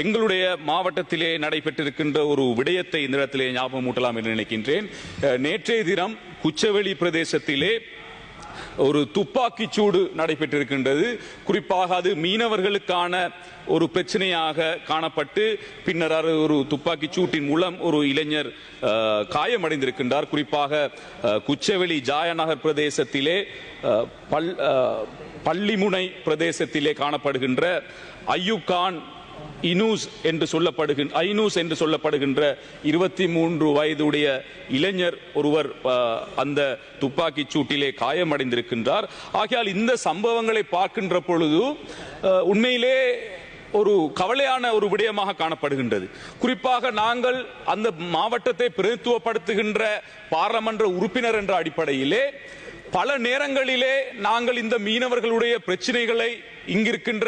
எங்களுடைய மாவட்டத்திலே நடைபெற்றிருக்கின்ற ஒரு விடயத்தை இந்த இடத்திலே ஞாபகம் ஊட்டலாம் என்று நினைக்கின்றேன். நேற்றைய தினம் குச்சவெளி பிரதேசத்திலே ஒரு துப்பாக்கிச் சூடு நடைபெற்றிருக்கின்றது. குறிப்பாக அது மீனவர்களுக்கான ஒரு பிரச்சனையாக காணப்பட்டு பின்னர் அது ஒரு துப்பாக்கிச் சூட்டின் மூலம் ஒரு இளைஞர் காயமடைந்திருக்கின்றார். குறிப்பாக குச்சவெளி ஜாயநகர் பிரதேசத்திலே பல் பள்ளிமுனை பிரதேசத்திலே காணப்படுகின்ற ஐயூப் கான் இனூஸ் என்று சொல்லப்படுகின்ற ஐனூஸ் என்று சொல்லப்படுகின்ற இருபத்தி மூன்று வயதுடைய இளைஞர் ஒருவர் அந்த துப்பாக்கிச் சூட்டிலே காயமடைந்திருக்கின்றார். ஆகையால் இந்த சம்பவங்களை பார்க்கின்ற பொழுது உண்மையிலே ஒரு கவலையான ஒரு விடயமாக காணப்படுகின்றது. குறிப்பாக நாங்கள் அந்த மாவட்டத்தை பிரதித்துவப்படுத்துகின்ற பாராளுமன்ற உறுப்பினர் என்ற அடிப்படையிலே பல நேரங்களிலே நாங்கள் இந்த மீனவர்களுடைய பிரச்சனைகளை இங்கிருக்கின்ற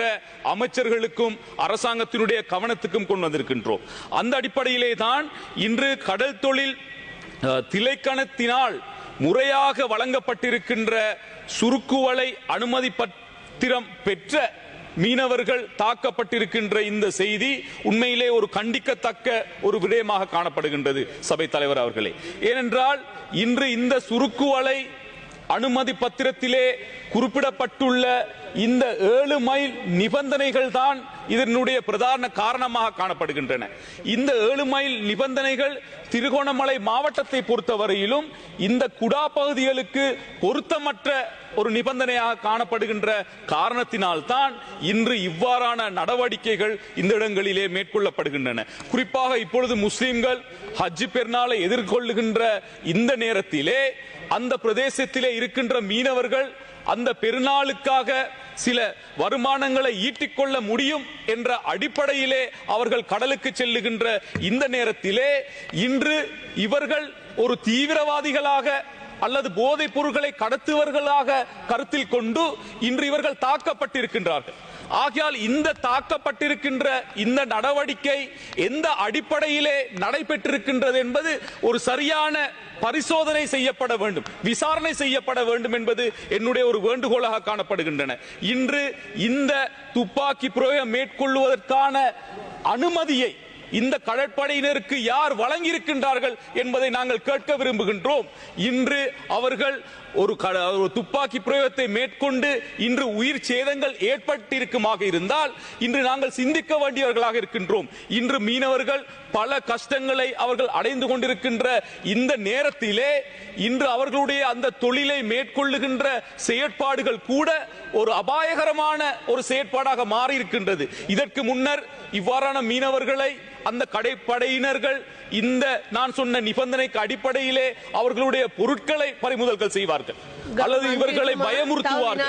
அமைச்சர்களுக்கும் அரசாங்கத்தினுடைய கவனத்துக்கும் கொண்டு வந்திருக்கின்றோம். அந்த அடிப்படையிலே தான் இன்று கடல் தொழில் திலைக்கணத்தினால் முறையாக வழங்கப்பட்டிருக்கின்ற சுருக்குவலை அனுமதி பத்திரம் பெற்ற மீனவர்கள் தாக்கப்பட்டிருக்கின்ற இந்த செய்தி உண்மையிலே ஒரு கண்டிக்கத்தக்க ஒரு விடயமாக காணப்படுகின்றது சபை தலைவர் அவர்களே. ஏனென்றால் இன்று இந்த சுருக்குவலை அனுமதி பத்திரத்திலே குறிப்பிடப்பட்டுள்ள இந்த ஏழு மைல் நிபந்தனைகள் தான் இதனுடைய பிரதான காரணமாக காணப்படுகின்றன. இந்த ஏழு மைல் நிபந்தனைகள் திருகோணமலை மாவட்டத்தை பொறுத்தவரையிலும் இந்த குடா பகுதிகளுக்கு பொருத்தமற்ற ஒரு நிபந்தனையாக காணப்படுகின்ற காரணத்தினால்தான் இன்று இவ்வாறான நடவடிக்கைகள் இந்த இடங்களிலே மேற்கொள்ளப்படுகின்றன. குறிப்பாக இப்பொழுது முஸ்லிம்கள் ஹஜ் பெருநாளை எதிர்கொள்ளுகின்ற இந்த நேரத்திலே அந்த பிரதேசத்திலே இருக்கின்ற மீனவர்கள் அந்த பெருநாளுக்காக சில வருமானங்களை ஈட்டிக்கொள்ள முடியும் என்ற அடிப்படையிலே அவர்கள் கடலுக்கு செல்லுகின்ற இந்த நேரத்திலே இன்று இவர்கள் ஒரு தீவிரவாதிகளாக அல்லது போதைப் பொருட்களை கடத்துவர்களாக கருத்தில் கொண்டு இன்று இவர்கள் தாக்கப்பட்டிருக்கின்றார்கள். ஆகையால் இந்த தாக்கப்பட்டிருக்கின்ற இந்த நடவடிக்கை எந்த அடிப்படையிலே நடைபெற்றிருக்கின்றது என்பது ஒரு சரியான பரிசோதனை செய்யப்பட வேண்டும். விசாரணை செய்யப்பட வேண்டும் என்பது என்னுடைய ஒரு வேண்டுகோளாக காணப்படுகின்றன. இன்று இந்த துப்பாக்கி பிரயோகம் மேற்கொள்வதற்கான அனுமதியை இந்த கடற்படையினருக்கு யார் வழங்கியிருக்கின்றார்கள் என்பதை நாங்கள் கேட்க விரும்புகின்றோம். இன்று அவர்கள் ஒரு க- ஒரு துப்பாக்கி பிரயோகத்தை மேற்கொண்டு இன்று உயிர் சேதங்கள் ஏற்பட்டிருக்குமாக இருந்தால் இன்று நாங்கள் சிந்திக்க வேண்டியவர்களாக இருக்கின்றோம். இன்று மீனவர்கள் பல கஷ்டங்களை அவர்கள் அடைந்து கொண்டிருக்கின்ற இந்த நேரத்திலே இன்று அவர்களுடைய அந்த தொழிலை மேற்கொள்ளுகின்ற செயற்பாடுகள் கூட ஒரு அபாயகரமான ஒரு செயற்பாடாக மாறி இருக்கின்றது இதற்கு முன்னர் இவ்வாறான மீனவர்களை அந்த கடைப்படையினர்கள் இந்த நான் சொன்ன நிபந்தனைக்கு அடிப்படையிலே அவர்களுடைய பொருட்களை பறிமுதல்கள் செய்வார்கள். அல்லது இவர்களை பயமுறுத்துவார்கள்.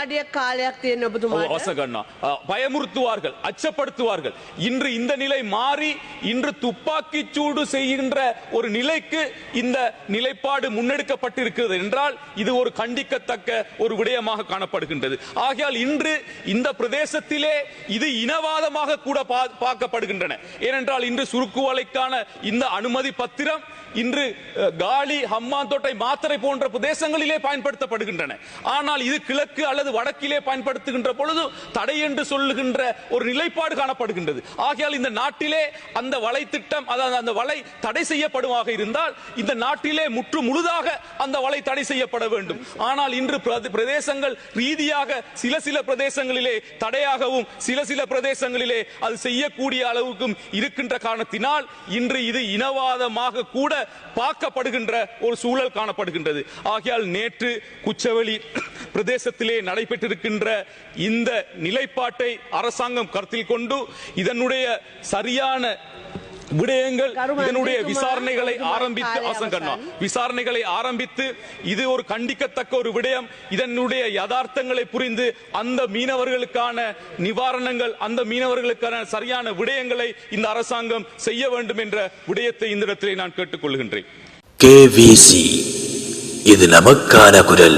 பயமுறுத்துவார்கள் அச்சப்படுத்துவார்கள். இன்று இந்த நிலை மாறி இன்று துப்பாக்கி சூடு செய்கின்ற ஒரு நிலைக்கு இந்த நிலைப்பாடு முன்னெடுக்கப்பட்டிருக்கிறது என்றால் இது ஒரு கண்டிக்கத்தக்க ஒரு விடயமாக காணப்படுகின்றது. ஆகையால் இன்று இந்த பிரதேசத்திலே இது இனவாதமாக கூட பார்க்கப்படுகின்றன. ஏனென்றால் இன்று சுருக்குவலைக்கான இந்த அனுமதி பத்திரம் இன்று அ, காலி ஹம்மாந்தோட்டை மாத்தறை போன்ற பிரதேசங்களிலே பயன்படுத்தப்படுகின்றன. ஆனால் இது கிழக்கு அல்லது வடக்கிலே பயன்படுத்துகின்ற பொழுது தடை என்று சொல்லுகின்ற ஒரு நிலைப்பாடு காணப்படுகின்றது. ஆகையால் இந்த நாட்டிலே அந்த வலை திட்டம் அதாவது அந்த வலை தடை செய்யப்படுமாக இருந்தால் இந்த நாட்டிலே முற்று முழுதாக அந்த வலை தடை செய்யப்பட வேண்டும். ஆனால் இன்று பிரதேசங்கள் ரீதியாக சில சில பிரதேசங்களிலே தடையாகவும் சில சில பிரதேசங்களிலே அது செய்யக்கூடிய அளவுக்கும் இருக்கின்ற காரணத்தினால் இன்று இது இனவா இனவாதமாக கூட பார்க்கப்படுகின்ற ஒரு சூழல் காணப்படுகின்றது. ஆகையால் நேற்று குச்சவெளி பிரதேசத்திலே நடைபெற்றிருக்கின்ற இந்த நிலைப்பாட்டை அரசாங்கம் கருத்தில் கொண்டு இதனுடைய சரியான விடயங்கள் இதனுடைய விசாரணைகளை ஆரம்பித்து ஆசங்கண்ணா. விசாரணைகளை ஆரம்பித்து இது ஒரு கண்டிக்கத்தக்க ஒரு விடயம். இதனுடைய யதார்த்தங்களை புரிந்து அந்த மீனவர்களுக்கான நிவாரணங்கள் அந்த மீனவர்களுக்கான சரியான விடயங்களை இந்த அரசாங்கம் செய்ய வேண்டும் என்ற விடயத்தை இந்த இடத்திலே நான் கேட்டுக்கொள்கின்றேன். கேவிசி இது நமக்கான குரல்.